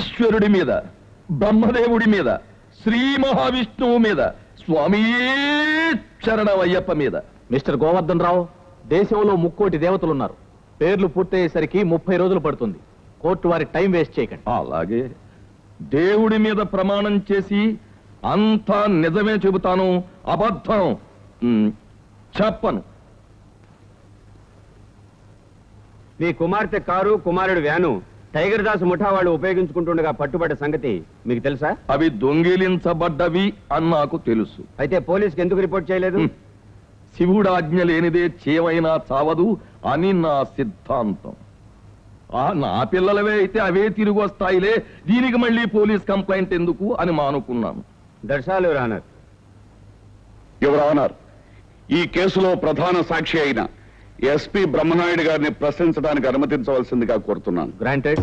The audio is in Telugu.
ఈశ్వరుడి మీద బ్రహ్మదేవుడి మీద శ్రీ మహావిష్ణువు మీద స్వామి శరణమయ్యప్ప మీద. మిస్టర్ గోవర్ధన్ రావు దేశంలో ముక్కోటి దేవతలున్నారు. పేర్లు పూర్తయ్యేసరికి ముప్పై రోజులు పడుతుంది. కోర్టు వారి టైం వేస్ట్ చేయకండి. అలాగే దేవుడి మీద ప్రమాణం చేసి అంతా నిజమే చెబుతాను అబద్ధం చెప్పను. మీ కుమార్తె కారు కుమారుడు వ్యాను టైగర్ దాస్ ముఠా వాళ్ళు ఉపయోగించుకుంటుండగా పట్టుబడ్డ సంగతి మీకు తెలుసా? అవి దొంగిలించబడ్డవి అని నాకు తెలుసు. అయితే పోలీస్కి ఎందుకు రిపోర్ట్ చేయలేదు. శివుడు ఆజ్ఞ లేనిదే చేవైనా చావదు అని నా సిద్ధాంతం. ఆ నా పిల్లలవే అయితే అవే తిరిగి వస్తాయిలే దీనికి మళ్ళీ పోలీస్ కంప్లైంట్ ఎందుకు అని మానుకున్నాను దర్శాలు రానర్ యువర్ ఆనర్ ఈ కేసులో ప్రధాన సాక్షి అయిన ఎస్పీ బ్రహ్మనాయుడు గారిని ప్రశ్నించడానికి అనుమతించవలసిందిగా కోరుతున్నాను. గ్రాంటెడ్